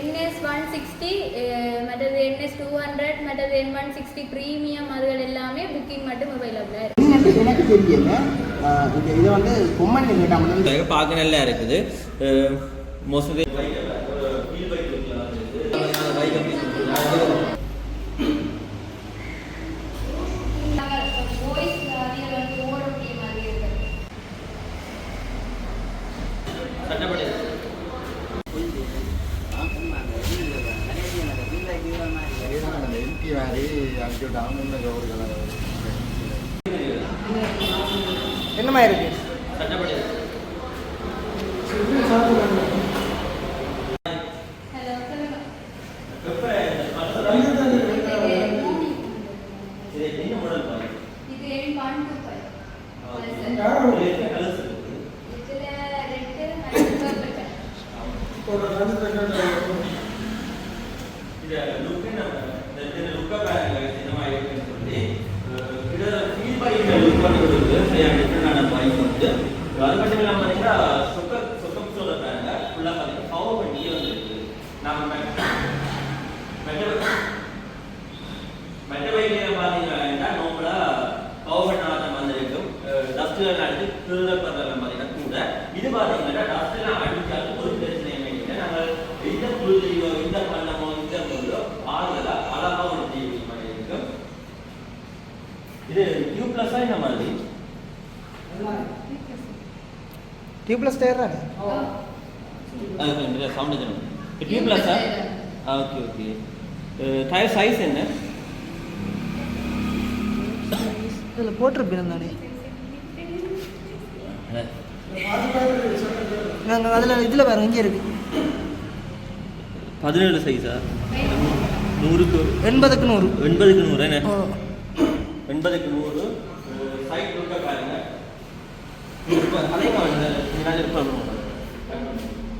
NS one sixty மற்றது NS two hundred மற்றது N one sixty premium அதுகள் எல்லாமே புக்கிங் மட்டும் அவைலபிளாக இருக்கு. என்னன்னு எனக்கு தெரியல. ஆஹ் இது இதை வந்து கொம்மன் கேட்டால் மட்டும் பார்க்க நல்லா இருக்குது. மோஸ்ட்லி என்னமா இருக்கு? ஃபீல் பை லுக் அது மட்டும் இல்லாமல் பார்த்தீங்கன்னா சொக்க சொக்கம் ஃபுல்லாக பார்த்தீங்கன்னா பவர் பண்ணி வந்துருக்கு. நம்ம மெட்ட மெட்ட பார்த்தீங்கன்னா நார்மலாக பவர் பண்ணாத மாதிரி இருக்கும். டஸ்ட்லாம் பண்ணுறதுல பார்த்தீங்கன்னா கூட. இது பார்த்தீங்கன்னா டஸ்ட்லாம் அடிச்சாலும் ஒரு பிரச்சனையுமே இல்லை. நாங்கள் இந்த புழுதியோ இந்த பண்ணமோ இந்த முள்ளோ ஆளுதலா அழகாக ஒரு செய்ய மாதிரி இருக்கும். இது டியூ ப்ளஸ்ஸாக இந்த மாதிரி டியூப்லெஸ் டயர் தானே சவுண்ட் வச்சிடும் டியூ ப்ளஸ்ஸா ஓகே ஓகே டயர் சைஸ் என்ன இதில் போட்டிருப்பேன் தானே நாங்கள் அதில் இதில் பாருங்க இங்கே இருக்கு பதினேழு சைஸா நூறுக்கு எண்பதுக்கு நூறு எண்பதுக்கு நூறு என்ன எண்பதுக்கு நூறு சைட் லுக்க பாருங்க இப்போ அதே மாதிரி இந்த ப்ராப்ளம்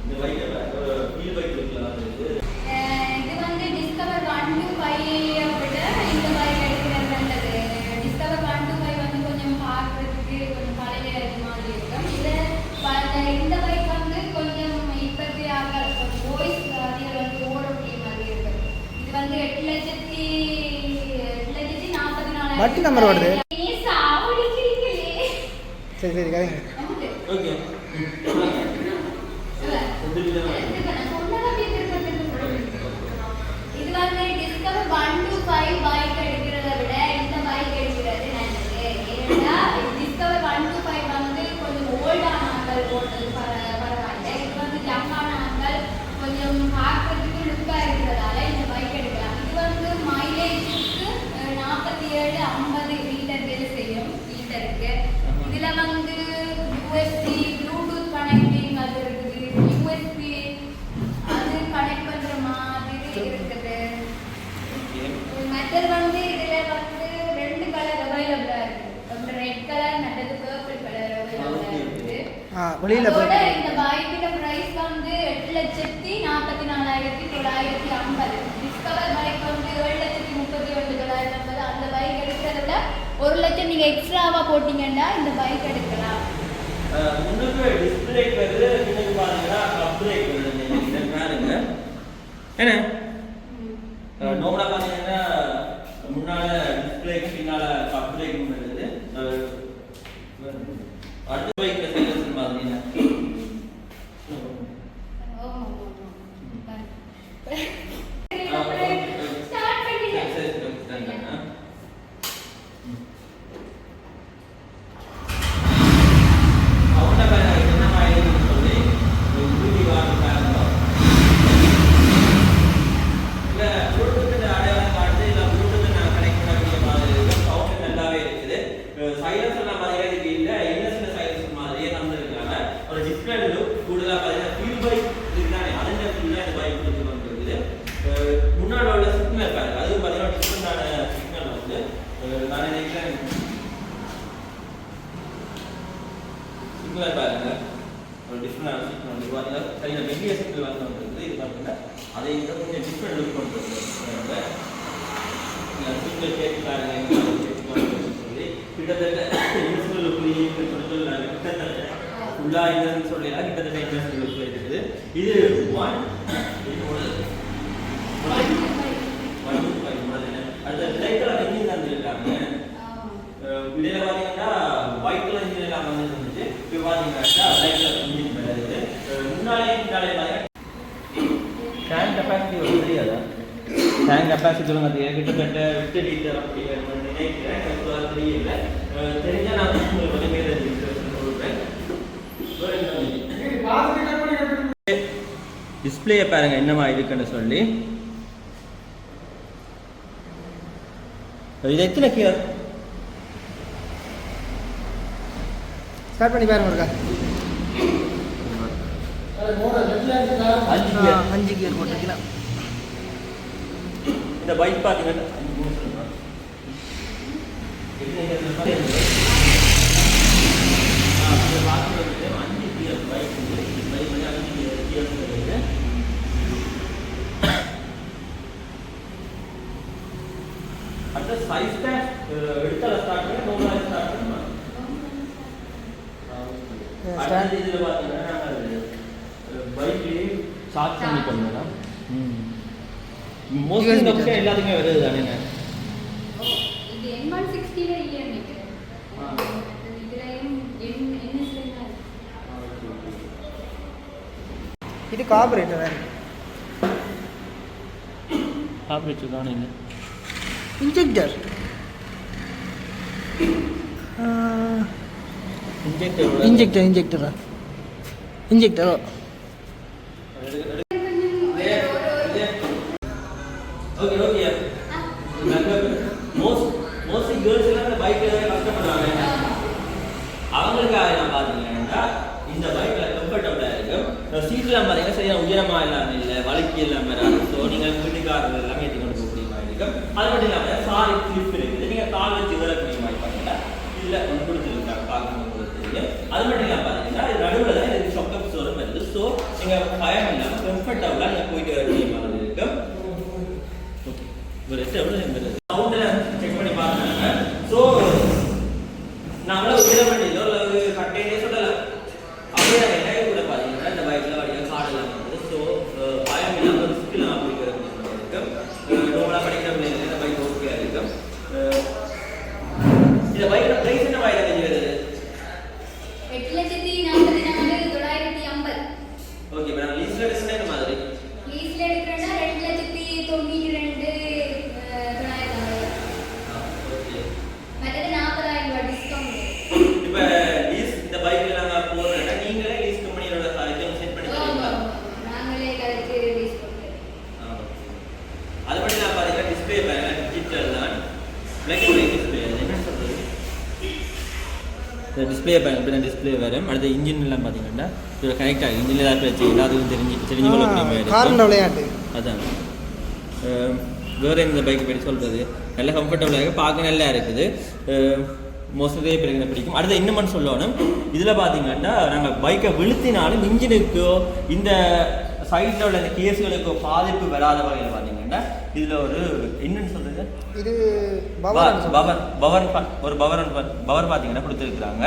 இந்த பைக் வீல் பைக் இருக்கலாம் அது இது. வந்து டிஸ்கவர் ஒன் டூ ஃபைவ் விட இந்த பைக் எடுக்கிறது நல்லது. டிஸ்கவர் ஒன் டூ ஃபைவ் வந்து கொஞ்சம் பார்க்கறதுக்கு கொஞ்சம் பழைய இது மாதிரி இருக்கும். இது ப- இந்த பைக் வந்து கொஞ்சம் இப்பத்தி ஆக வாய்ஸ் அதில் வந்து ஓடக்கூடிய மாதிரி இருக்கு இது வந்து எட்டு லட்சத்தி எட்டு லட்சத்தி நாற்பத்தி நாலாயிரம் வட்டி number வருது. சரி கதைங்க ஓகே. இது வந்து Discover one two five bike எடுக்கிறத விட இந்த பைக் எடுக்கிறது நல்லது ஏன்னா டிஸ்கவர் ஒன் டு ஃபைவ் வந்து கொஞ்சம் ஓல்டான ஆட்கள் ஓடுறது பர- பரவாயில்ல இது வந்து ஜம்பான ஆட்கள் கொஞ்சம் பார்க்கறதுக்கு லுக்காக இருக்கிறதால இந்த பைக் எடுக்கலாம் இது வந்து மைலேஜுக்கு நாற்பத்தி ஏழு ஐம்பது லிட்டர் வேலை செய்யும் லிட்டருக்கு இதுல வந்து யூஎஸ்பி ப்ளூடூத் கனெக்டிங் அது இருக்குது. யூஎஸ்பி அது கனெக்ட் பண்ற மாதிரி இருக்குது. மற்றது வந்து இதுல வந்து ரெண்டு கலர் அவைலபிளா இருக்கு. ஒன்று ரெட் கலர் மற்றது பர்பிள் கலர் அவைலபிளா இருக்குது வெளியில் இந்த பைக்கோட பிரைஸ் வந்து எட்டு லட்சத்தி நாற்பத்தி நாலாயிரத்தி தொள்ளாயிரத்தி ஐம்பது. டிஸ்கவர் பைக் வந்து ஏழு லட்சத்தி முப்பத்தி ஒன்று தொள்ளாயிரத்தி ஐம்பது அந்த பைக் எடுக்கிறத விட ஒரு லட்சம் நீங்கள் எக்ஸ்ட்ராவாக போட்டீங்கன்னா இந்த பைக் எடுக்கலாம். முன்னுக்கு டிஸ்பிளேக்கு வருது பின்னுக்கு பாருங்கன்னா கப் பிரேக் வருது நீங்க பாருங்க என்ன? நோமலா பார்த்தீங்கன்னா முன்னால டிஸ்பிளேக்கு பின்னால் கப் வருது. அஹ், அடுத்த பைக்ல சிம்பிளாக பாருங்க. ஒரு டிஃப்ரெண்டான சிம்பிள் வந்து பார்த்தீங்கன்னா கையில் மெல்லிய சிம்பிள் வந்து வந்துருக்குது இது பார்த்தீங்கன்னா அதை இதை கொஞ்சம் டிஃப்ரெண்ட் லுக் பண்ணுறது சிம்பிள் கேட்டு பாருங்க சொல்லி கிட்டத்தட்ட இண்டஸ்ட்ரியல் லுக்லேயும் கிட்டத்தட்ட உள்ளா இல்லைன்னு சொல்லிடலாம் கிட்டத்தட்ட இண்டஸ்ட்ரியல் லுக்கில் இருக்குது. இது ஒன் அடுத்த லைட்டில் வந்து இருக்காங்க இடையில பார்த்தீங்கன்னா ஒயிட் கலர் இன்ஜினியர் வந்து விவாதிங்கனாக்கா லைஃப்ல இன்ஜின் தெரியாதா டேங்க் கெப்பாசிட்டி சொல்லுங்க அது கிட்டத்தட்ட விட்டு லீட்டர் அப்படிங்கிற பாருங்க என்னமா இருக்குன்னு சொல்லி. இது எத்தனை கீழே ஸ்டார்ட் பண்ணி பாருங்க இருக்கா அஞ்சு கியர் போட்டிருக்கலாம். இந்த பைக் பார்த்தீங்கன்னா அஞ்சு மூணு சொல்லுங்க. எத்தனை gear ல பாருங்க. ஆ, இதை பார்க்குறது அஞ்சு கியர் பைக் இந்த பைக் வந்து அஞ்சு கியர் கியர் இருக்கு அடுத்த சைஸ் டேஷ் எடுத்தால ஸ்டார்ட் பண்ணி நோம்பலாக ஸ்டார்ட் பண்ணுமா அடுத்தது இதில் பார்த்தீங்கன்னா நாங்கள் பைக்லேயே சார்ஜ் பண்ணி பண்ணலாம் மோஸ்ட்லி இந்த ஆப்ஷன் எல்லாத்துக்குமே வருது தானே இது என் ஒன் சிக்ஸ்டில இல்லையா நினைக்கிறேன் ஆ. இதுலயும் என் என்எஸ்ல தான் இது கார்பரேட்டர் வேறு ஆப்ரேட்டர் தானே இல்லை இன்ஜெக்டர் இன்ஜெக்டர் இன்ஜெக்டர் இன்ஜெக்டரா இன்ஜெக்டரோ okay okay most mostly girls எல்லாம் இந்த பைக் கஷ்டப்படுறாங்க அவங்களுக்காக நான் பார்த்தீங்கன்னா இந்த பைக்ல கம்ஃபர்டபுளாக இருக்கும் சீட்லாம் பார்த்தீங்கன்னா சரியான உயரமாக இல்லாமல் இல்லை வழக்கு இல்லாமல் அரசோ ஸோ நீங்கள் வீட்டுக்காரர்கள் எல்லாமே ஏற்றி கொண்டு போக மாதிரி இருக்கும். அது மட்டும் இல்லாமல் சாரி திருப்பி இருக்குது நீங்கள் கால் வச்சு விடக்கூடிய மாதிரி பார்த்தீங்கன்னா இல்லை ஒன்று கொடுத்துருக்காங்க. பார்க்கும்போது தெரியும். அது மட்டும் இல்லாமல் பார்த்தீங்கன்னா இது நடுவில் தான் இது சொக்கப் சோரம் வருது. ஸோ நீங்கள் பயம் இல்லாமல் கம்ஃபர்டபுளாக நீங்கள் போயிட்டு வர மாதிரி இருக்கும். ஒரு எட்டு எவ்வளோ செக் பண்ணி பார்த்தாங்க ஸோ நம்மள உயர வண்டியிலோ இல்லை கட்டையிலே சொல்லலாம் அப்படியே என்ன கூட பார்த்தீங்கன்னா இந்த பைக்கில் வழியாக காடெல்லாம் வந்து ஸோ பயம் இல்லாமல் ரிஸ்க் இல்லாமல் பிடிக்கிறது இருக்கும் நோம்பலாக படிக்கிற பிள்ளைங்க இந்த பைக் ஓகே இருக்கும் அஹ் இந்த பைக்கில் ப்ரைஸ் என்ன பைக்கில் தெரிஞ்சது எட்டு லட்சத்தி நாற்பத்தி நாலு தொள்ளாயிரத்தி ஐம்பது ஓகே இப்போ நாங்கள் லீஸில் எடுத்துனா இந்த மாதிரி லீஸ்ல எடுக்கிறேன்னா ரெண்டு லட்சத்தி தொண்ணூற்றி ரெண்டு அஹ், தொள்ளாயிரத்தி ஐம்பது ஓகே மற்றது நாற்பதாயிரம் ரூபாய் டிஸ்கவுண்ட் இப்போ லீஸ் இந்த பைக்கில் நாங்கள் போடுறோம்னா நீங்களே லீஸ் கம்பெனியோட சாரிக்கு செட் பண்ணி தருவீங்களா நாங்களே கதைக்கு ரிலீஸ் பண்ணுறோம் ஆ, okay. அது மட்டும் நான் பார்த்தீங்கன்னா டிஸ்பிளே பாருங்க டிஜிட்டல் தான் பிளாக் அண்ட் ஒயிட் டிஸ்பிளே அது என்ன சொல்றது இந்த டிஸ்பிளே பாருங்க இப்படி டிஸ்பிளே வரும் அடுத்து இன்ஜின் எல்லாம் பார்த்தீங்கன்னா இதோட கனெக்ட் ஆகும். இன்ஜின் ஏதாவது பிரச்சனை எல்லாத்துக்கும் தெரிஞ்சு தெரிஞ்சு கொள்ளக்கூடிய. விளையாட்டு. அதான். வேற இந்த பைக்கை பற்றி சொல்றது. நல்ல கம்ஃபர்டபுளாக இருக்குது பார்க்க நல்லா இருக்குது. மோஸ்ட்லி பிறகு பிடிக்கும். அடுத்து இன்னும் சொல்லணும். இதில் பார்த்தீங்கன்னா நாங்கள் பைக்கை விழுத்தினாலும் இன்ஜினுக்கோ இந்த சைடில் உள்ள இந்த கேஸுகளுக்கோ பாதிப்பு வராத வகையில் பார்த்தீங்கன்னா இதில் ஒரு என்னன்னு சொல்றது? இது பவர் பவர் பவர் ஒரு பவர் பவர் பார்த்தீங்கன்னா கொடுத்துருக்குறாங்க.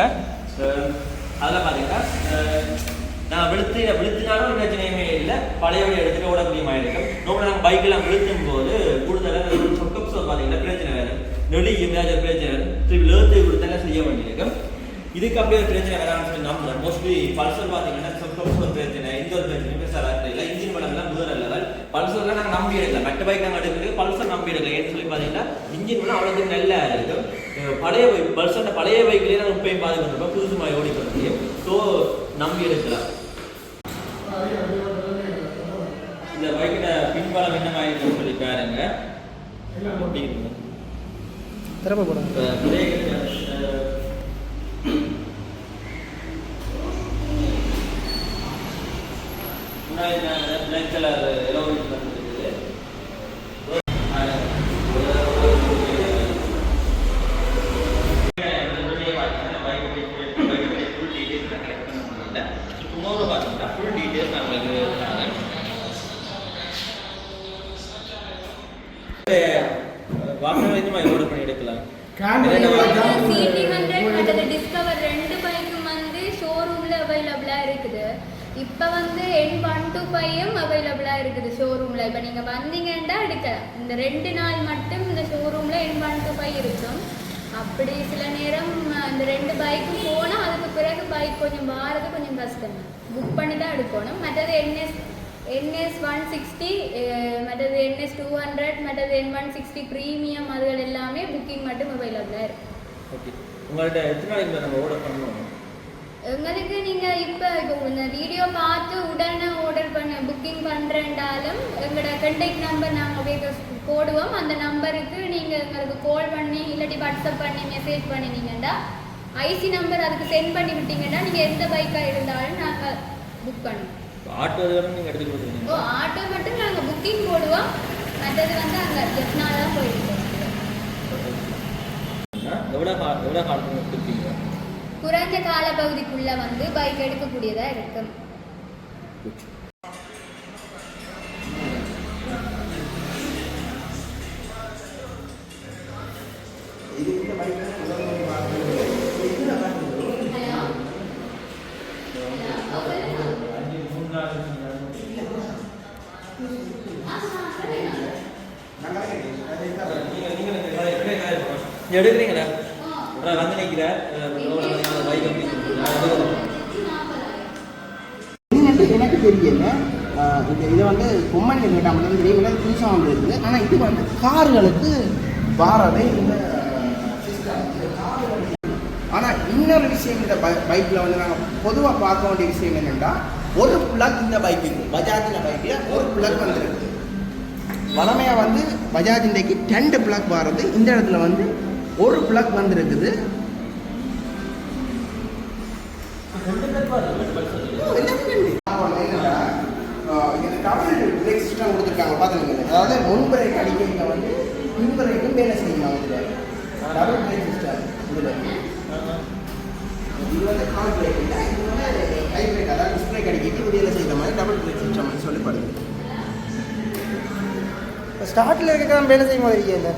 அதில் பார்த்தீங்கன்னா நான் விழுத்து விழுத்தினாலும் ஒரு பிரச்சனையுமே இல்லை. பழையபடி எடுத்துட்டு ஓடக்கூடிய மாதிரி இருக்கும். ரொம்ப நம்ம பைக்கெல்லாம் விழுத்தும் போது கூடுதலாக சொக்கப்ஸ் பார்த்தீங்கன்னா பிரச்சனை வேறு. நெளி எங்கேயாச்சும் பிரச்சனை வேறு. திருப்பி லேத்து கொடுத்தெல்லாம் செய்ய வேண்டியிருக்கும் இதுக்கு அப்படியே ஒரு பிரச்சனை வராமல் சொல்லி நம்புறேன் மோஸ்ட்லி பல்சர் பார்த்தீங்கன்னா சொக்கப்ஸ் ஒரு பிரச்சனை இந்த ஒரு பிரச்சனை பெருசாக இல்லை இன்ஜின் படம்லாம் முதல் லெவல் பல்சர்லாம் நாங்கள் நம்பி எடுக்கல மற்ற பைக் நாங்கள் எடுக்கிறது பல்சர் நம்பி எடுக்கல ஏன்னு சொல்லி பார்த்தீங்கன்னா இன்ஜின் படம் அவ்வளோ நல்லா இருக்கும். பழைய பைக் பல்சர் பழைய பைக்லேயே நாங்கள் இப்பயும் பாதுகாத்துருப்போம் புதுசு மாதிரி ஓடி முடியும் ஸோ நம்பி எடுக்கலாம் இந்த பைக்கில் பின்பாலம் என்ன மாதிரி இருக்குன்னு சொல்லி பாருங்க? திறமை போடுங்க. முன்னாடி நாங்க black வாகனம் இந்த பண்ணி எடுக்கலாம் சிடி ஹண்ட்ரட் மற்றது டிஸ்கவர் ரெண்டு பைக்கும் வந்து ஷோரூம்ல அவைலபிளா இருக்குது. இப்போ வந்து என் ஒன் டூ ஃபைவும் அவைலபிளா இருக்குது ஷோரூம்ல இப்போ நீங்க வந்தீங்கன்னா எடுக்கலாம் இந்த ரெண்டு நாள் மட்டும் இந்த ஷோரூம்ல என் ஒன் டூ ஃபைவ் இருக்கும் அப்படி சில நேரம் அந்த ரெண்டு பைக்கும் போனால் அதுக்கு பிறகு பைக் கொஞ்சம் வாரது கொஞ்சம் கஷ்டம். புக் பண்ணி தான் எடுக்கணும். மற்றது என்எஸ் என்எஸ் ஒன் சிக்ஸ்டி மற்றது என்எஸ் டூ ஹண்ட்ரட் மற்றது என் ஒன் சிக்ஸ்டி ப்ரீமியம் அதுகள் எல்லாமே புக்கிங் மட்டும் இருக்கு ஓகே உங்கள்ட்ட எத்தனை நாளைக்கு நம்ம ஆர்டர் பண்ணணும் எங்களுக்கு நீங்கள் இப்போ இப்போ இந்த வீடியோ பார்த்து உடனே ஆர்டர் பண்ண புக்கிங் பண்ணுறேன்டாலும் எங்களோட கண்டெக்ட் நம்பர் நாங்கள் போடுவோம் அந்த நம்பருக்கு நீங்கள் எங்களுக்கு கால் பண்ணி இல்லாட்டி வாட்ஸ்அப் பண்ணி மெசேஜ் பண்ணினீங்கன்னா ஐசி நம்பர் அதுக்கு சென்ட் பண்ணி விட்டீங்கன்னா நீங்கள் எந்த பைக்காக இருந்தாலும் நாங்கள் புக் பண்ணுவோம் ஆட்டோ இதுவரை நீங்கள் எடுத்து கொடுத்துருங்க ஓ ஆட்டோ மட்டும் நாங்கள் புக்கிங் போடுவோம். மற்றது வந்து அங்கே ஜெப்னா தான் போயிருக்கோம் எவ்வளோ கா எவ்வளோ காலத்துக்கு கொடுப்பீங்க? குறைஞ்ச காலப்பகுதிக்குள்ளே வந்து பைக் எடுக்கக்கூடியதாக இருக்கும். எடுக்கிறீங்களா? வந்து நிற்கிறேன் எனக்கு தெரியல. ஆஹ் இது வந்து கொம்மன் கேட்டா மட்டும் தெரியும் இல்லை புதுசாக வந்து இருக்குது. ஆனால் இது வந்து கார்களுக்கு வாரவே இந்த ஆனால் இன்னொரு விஷயம் இந்த பை பைக்கில் வந்து நாங்கள் பொதுவாக பார்க்க வேண்டிய விஷயம் என்னென்னா ஒரு பிளக் இந்த பைக்கு பஜாஜில் பைக்கில் ஒரு பிளக் வந்துருக்கு வளமையாக வந்து பஜாஜ் இன்றைக்கு ரெண்டு பிளக் வர்றது இந்த இடத்துல வந்து ஒரு பிளக் வந்துருக்குது. பிரேக் சிஸ்டம் கொடுத்துருக்காங்க பார்த்துருங்க அதாவது முன் பிரேக் அடிக்கையில் வந்து பின் பிரேக்கும் வேலை செய்யணும் இதில் டபுள் பிரேக் சிஸ்டம் இதில். இது வந்து கால் பிரேக் இல்லை இது வந்து ஹை பிரேக் அதாவது டிஸ்க் பிரேக் அடிக்கிட்டு வேலை செய்கிற மாதிரி டபுள் பிரேக் சிஸ்டம் சொல்லப்படுது. ஸ்டார்ட்ல இருக்க வேலை செய்யும் போது இருக்கே